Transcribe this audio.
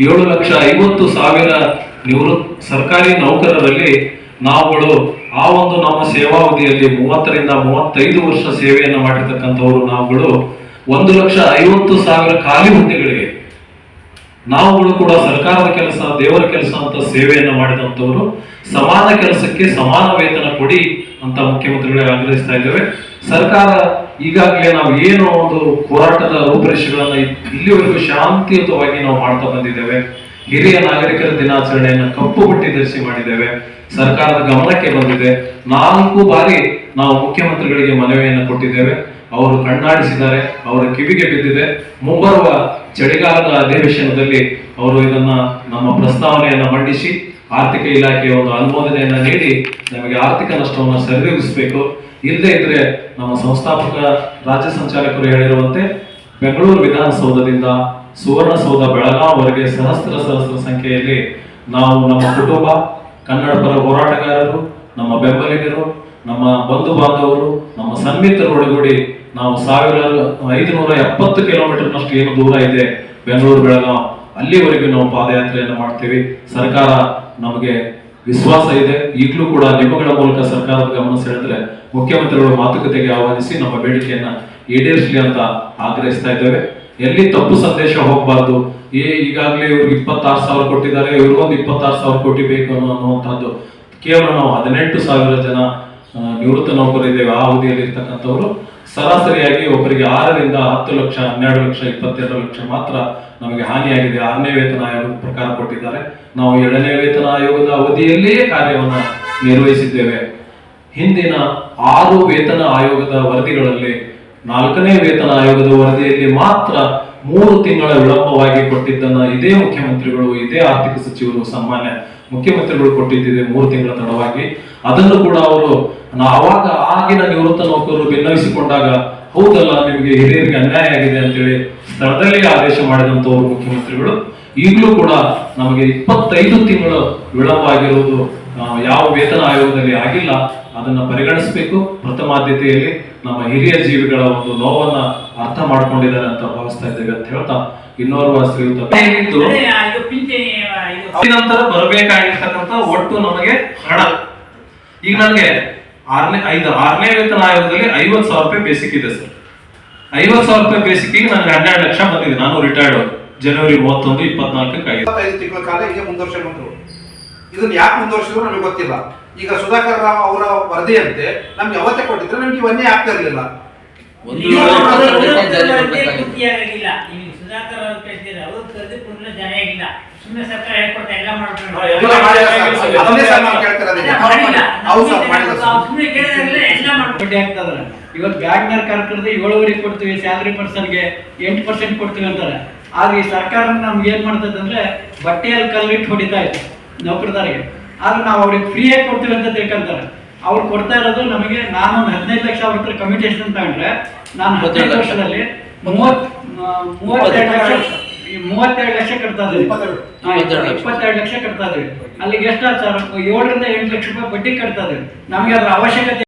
ಏಳು ಲಕ್ಷ ಐವತ್ತು ಸಾವಿರ ನಿವೃತ್ ಸರ್ಕಾರಿ ನೌಕರರಲ್ಲಿ ನಾವುಗಳು ಆ ಒಂದು ನಮ್ಮ ಸೇವಾವಧಿಯಲ್ಲಿ ಮೂವತ್ತರಿಂದ ಮೂವತ್ತೈದು ವರ್ಷ ಸೇವೆಯನ್ನು ಮಾಡಿರ್ತಕ್ಕಂಥವ್ರು ನಾವುಗಳು ಒಂದು ಲಕ್ಷ ಐವತ್ತು ಸಾವಿರ ಖಾಲಿ ಹುದ್ದೆಗಳಿಗೆ ನಾವುಗಳು ಕೂಡ ಸರ್ಕಾರದ ಕೆಲಸ, ದೇವರ ಕೆಲಸ ಅಂತ ಸೇವೆಯನ್ನು ಮಾಡಿದಂಥವ್ರು ಸಮಾನ ಕೆಲಸಕ್ಕೆ ಸಮಾನ ವೇತನ ಕೊಡಿ ಅಂತ ಮುಖ್ಯಮಂತ್ರಿಗಳಿಗೆ ಆಗ್ರಹಿಸ್ತಾ ಇದ್ದೇವೆ. ಸರ್ಕಾರ ಈಗಾಗಲೇ ನಾವು ಏನು ಒಂದು ಹೋರಾಟದ ರೂಪರೇಷೆಗಳನ್ನ ಇಲ್ಲಿವರೆಗೂ ಶಾಂತಿಯುತವಾಗಿ ನಾವು ಮಾಡ್ತಾ ಬಂದಿದ್ದೇವೆ. ಹಿರಿಯ ನಾಗರಿಕರ ದಿನಾಚರಣೆಯನ್ನು ಕಪ್ಪು ಬಟ್ಟಿ ಧರಿಸಿ ಮಾಡಿದ್ದೇವೆ. ಸರ್ಕಾರದ ಗಮನಕ್ಕೆ ಬಂದಿದೆ. ನಾಲ್ಕು ಬಾರಿ ನಾವು ಮುಖ್ಯಮಂತ್ರಿಗಳಿಗೆ ಮನವಿಯನ್ನು ಕೊಟ್ಟಿದ್ದೇವೆ. ಅವರು ಕಣ್ಣಾಡಿಸಿದ್ದಾರೆ. ಅವರ ಕಿವಿಗೆ ಬಿದ್ದಿದೆ. ಮುಂಬರುವ ಚಳಿಗಾಲದ ಅಧಿವೇಶನದಲ್ಲಿ ಅವರು ಇದನ್ನ ನಮ್ಮ ಪ್ರಸ್ತಾವನೆಯನ್ನ ಮಂಡಿಸಿ ಆರ್ಥಿಕ ಇಲಾಖೆಯ ಒಂದು ಅನುಮೋದನೆಯನ್ನು ನೀಡಿ ನಮಗೆ ಆರ್ಥಿಕ ನಷ್ಟವನ್ನು ಸರಿದೂಗಿಸಬೇಕು. ಇಲ್ಲದೇ ಇದ್ರೆ ನಮ್ಮ ಸಂಸ್ಥಾಪಕ, ರಾಜ್ಯ ಸಂಚಾಲಕರು ಹೇಳಿರುವಂತೆ ಬೆಂಗಳೂರು ವಿಧಾನಸೌಧದಿಂದ ಸುವರ್ಣಸೌಧ ಬೆಳಗಾವಿವರೆಗೆ ಸಹಸ್ರ ಸಹಸ್ರ ಸಂಖ್ಯೆಯಲ್ಲಿ ನಾವು ನಮ್ಮ ಕುಟುಂಬ, ಕನ್ನಡ ಪರ ಹೋರಾಟಗಾರರು, ನಮ್ಮ ಬೆಂಬಲಿಗರು, ನಮ್ಮ ಬಂಧು ಬಾಂಧವರು ನಮ್ಮ ಸನ್ಮಿತರು ಒಳಗೂಡಿ ನಾವು ಸಾವಿರಾರು ಐದುನೂರ ಎಪ್ಪತ್ತು ಕಿಲೋಮೀಟರ್ನಷ್ಟು ಏನು ದೂರ ಇದೆ, ಬೆಂಗಳೂರು ಬೆಳಗಾವ್ ಅಲ್ಲಿವರೆಗೂ ನಾವು ಪಾದಯಾತ್ರೆಯನ್ನು ಮಾಡ್ತೀವಿ. ಸರ್ಕಾರ ನಮಗೆ ವಿಶ್ವಾಸ ಇದೆ. ಈಗಲೂ ಕೂಡ ನಿಮಗಳ ಮೂಲಕ ಸರ್ಕಾರದ ಗಮನ ಸೆಳೆದ್ರೆ ಮುಖ್ಯಮಂತ್ರಿಗಳು ಮಾತುಕತೆಗೆ ಆಹ್ವಾನಿಸಿ ನಮ್ಮ ಬೇಡಿಕೆಯನ್ನ ಈಡೇರಿಸಲಿ ಅಂತ ಆಗ್ರಹಿಸ್ತಾ ಇದ್ದೇವೆ. ಎಲ್ಲಿ ತಪ್ಪು ಸಂದೇಶ ಹೋಗಬಾರ್ದು, ಏ, ಈಗಾಗಲೇ ಇವ್ರಿಗೆ ಇಪ್ಪತ್ತಾರು ಸಾವಿರ ಕೊಟ್ಟಿದ್ದಾರೆ ಇವ್ರಿಗೊಂದು ಇಪ್ಪತ್ತಾರು ಸಾವಿರ ಕೋಟಿ ಬೇಕು ಅನ್ನೋ ಅನ್ನುವಂಥದ್ದು. ಕೇವಲ ನಾವು ಹದಿನೆಂಟು ಸಾವಿರ ಜನ ನಿವೃತ್ತ ನೌಕರರಿದ್ದೇವೆ. ಆ ಅವಧಿಯಲ್ಲಿ ಇರ್ತಕ್ಕಂಥವ್ರು ಸರಾಸರಿಯಾಗಿ ಒಬ್ಬರಿಗೆ ಆರರಿಂದ ಹತ್ತು ಲಕ್ಷ, ಹನ್ನೆರಡು ಲಕ್ಷ, ಇಪ್ಪತ್ತೆರಡು ಲಕ್ಷ ಮಾತ್ರ ನಮಗೆ ಹಾನಿಯಾಗಿದೆ. ಆರನೇ ವೇತನ ಆಯೋಗದ ಪ್ರಕಾರ ಕೊಟ್ಟಿದ್ದಾರೆ. ನಾವು ಏಳನೇ ವೇತನ ಆಯೋಗದ ಅವಧಿಯಲ್ಲಿಯೇ ಕಾರ್ಯವನ್ನು ನಿರ್ವಹಿಸಿದ್ದೇವೆ. ಹಿಂದಿನ ಆರು ವೇತನ ಆಯೋಗದ ವರದಿಗಳಲ್ಲಿ ನಾಲ್ಕನೇ ವೇತನ ಆಯೋಗದ ವರದಿಯಲ್ಲಿ ಮಾತ್ರ ಮೂರು ತಿಂಗಳ ವಿಳಂಬವಾಗಿ ಕೊಟ್ಟಿದ್ದನ್ನ ಇದೇ ಮುಖ್ಯಮಂತ್ರಿಗಳು, ಇದೇ ಆರ್ಥಿಕ ಸಚಿವರು ಸಾಮಾನ್ಯ ಮುಖ್ಯಮಂತ್ರಿಗಳು ಕೊಟ್ಟಿದ್ದಿದೆ ಮೂರು ತಿಂಗಳ ತಡವಾಗಿ. ಅದನ್ನು ಕೂಡ ಅವರು ಅವಾಗ ಆಗಿನ ನಿವೃತ್ತ ನೌಕರರು ಭಿನ್ನವಿಸಿಕೊಂಡಾಗ ಹೌದಲ್ಲ, ನಿಮಗೆ ಹಿರಿಯರಿಗೆ ಅನ್ಯಾಯ ಆಗಿದೆ ಅಂತೇಳಿ ಸ್ಥಳದಲ್ಲಿ ಆದೇಶ ಮಾಡಿದಂತವರು ಮುಖ್ಯಮಂತ್ರಿಗಳು. ಈಗಲೂ ಕೂಡ ನಮಗೆ ಇಪ್ಪತ್ತೈದು ತಿಂಗಳು ವಿಳಂಬ ಆಗಿರುವುದು ಯಾವ ವೇತನ ಆಯೋಗದಲ್ಲಿ ಆಗಿಲ್ಲ ಅದನ್ನ ಪರಿಗಣಿಸಬೇಕು. ಪ್ರಥಮ ಆದ್ಯತೆಯಲ್ಲಿ ನಮ್ಮ ಹಿರಿಯ ಜೀವಿಗಳ ಒಂದು ನೋವನ್ನ ಅರ್ಥ ಮಾಡ್ಕೊಂಡಿದ್ದಾರೆ ಅಂತ ಭಾವಿಸ್ತಾ ಇದ್ದೇವೆ ಅಂತ ಹೇಳ್ತಾ ಇನ್ನೋರ್ವ ಶ್ರೀಯುತ ನಂತರ ಬರಬೇಕಾಗಿರ್ತಕ್ಕಂಥ ಒಟ್ಟು ನಮಗೆ ಹಣ. ಈಗ ನನಗೆ ಆರನೇ ಐದು ಆರನೇ ವೇತನ ಆಯೋಗದಲ್ಲಿ ಐವತ್ತು ಸಾವಿರ ರೂಪಾಯಿ ಬೇಸಿಕ್ ಇದೆ ಸರ್. ಐವತ್ತು ಸಾವಿರ ರೂಪಾಯಿ ಬೇಸಿಕ್ ನನಗೆ ಹನ್ನೆರಡು ಲಕ್ಷ ಬಂದಿದೆ. ನಾನು ರಿಟೈರ್ಡ್ ಜನವರಿ ಮೂವತ್ತೊಂದು ಇಪ್ಪತ್ನಾಲ್ಕಕ್ಕೆ ಆಗಿದೆ ಇದನ್ನ ಯಾಕೆ ಮುಂದುವರಿಸಿದ್ರು ನಮಗೆ ಗೊತ್ತಿಲ್ಲ. ಈಗ ಸುಧಾಕರ್ ರಾವ್ ಅವರ ವರದಿಯಂತೆ ನಮ್ಗೆ ಅವತ್ತೇ ಕೊಟ್ಟಿದ್ರೆ ನಮ್ಗೆ ಇವನ್ನೇ ಆಗ್ತಾ ಇರಲಿಲ್ಲ. ಇವತ್ತು ಬ್ಯಾಂಕ್ನಾಗ ಕರ್ಕರ್ದು ಏಳುವರೆ ಕೊಡ್ತೀವಿ ಸ್ಯಾಲ್ರಿ ಪರ್ಸನ್ಗೆ ಎಂಟು ಪರ್ಸೆಂಟ್ ಕೊಡ್ತೀವಿ ಅಂತಾರೆ. ಆದ್ರೆ ಈ ಸರ್ಕಾರ ನಮ್ಗೆ ಏನ್ ಮಾಡ್ತದೆ ಅಂದ್ರೆ ಬಟ್ಟೆಯಲ್ಲಿ ಕಲ್ಲಿಟ್ಟು ಹೊಡಿತಾ ಇದೆ. ನೌಕರದಾರಿಗೆ. ಆದ್ರೆ ನಾವು ಅವ್ರಿಗೆ ಫ್ರೀಯಾಗಿ ಕೊಡ್ತೀವಿ ಅಂತ ತಿಳ್ಕೊಂತಾರೆ. ಅವ್ರು ಕೊಡ್ತಾ ಇರೋದು ನಮಗೆ ನಾನು ಒಂದು ಹದಿನೈದು ಲಕ್ಷ ಅವ್ರ ಹತ್ರ ಕಮಿಟೇಷನ್ ತಗೊಂಡ್ರೆ ನಾನು ಹದಿನೈದು ಲಕ್ಷದಲ್ಲಿ. ವರ್ಷದಲ್ಲಿ ಮೂವತ್ ಮೂವತ್ತೆರಡು ಲಕ್ಷ ಮೂವತ್ತೆರಡು ಲಕ್ಷ ಕಟ್ತಾ ಇದ್ದೀವಿ. ಇಪ್ಪತ್ತೆರಡು. ಲಕ್ಷ. ಕಟ್ತಾ ಇದ್ದೀವಿ. ಅಲ್ಲಿಗೆ ಎಷ್ಟ ಸರ್? ಏಳರಿಂದ ಎಂಟು ಲಕ್ಷ ರೂಪಾಯಿ ಬಡ್ಡಿ ಕಟ್ತಾ ಇದ್ದೀವಿ. ನಮಗೆ ಅದ್ರ ಅವಶ್ಯಕತೆ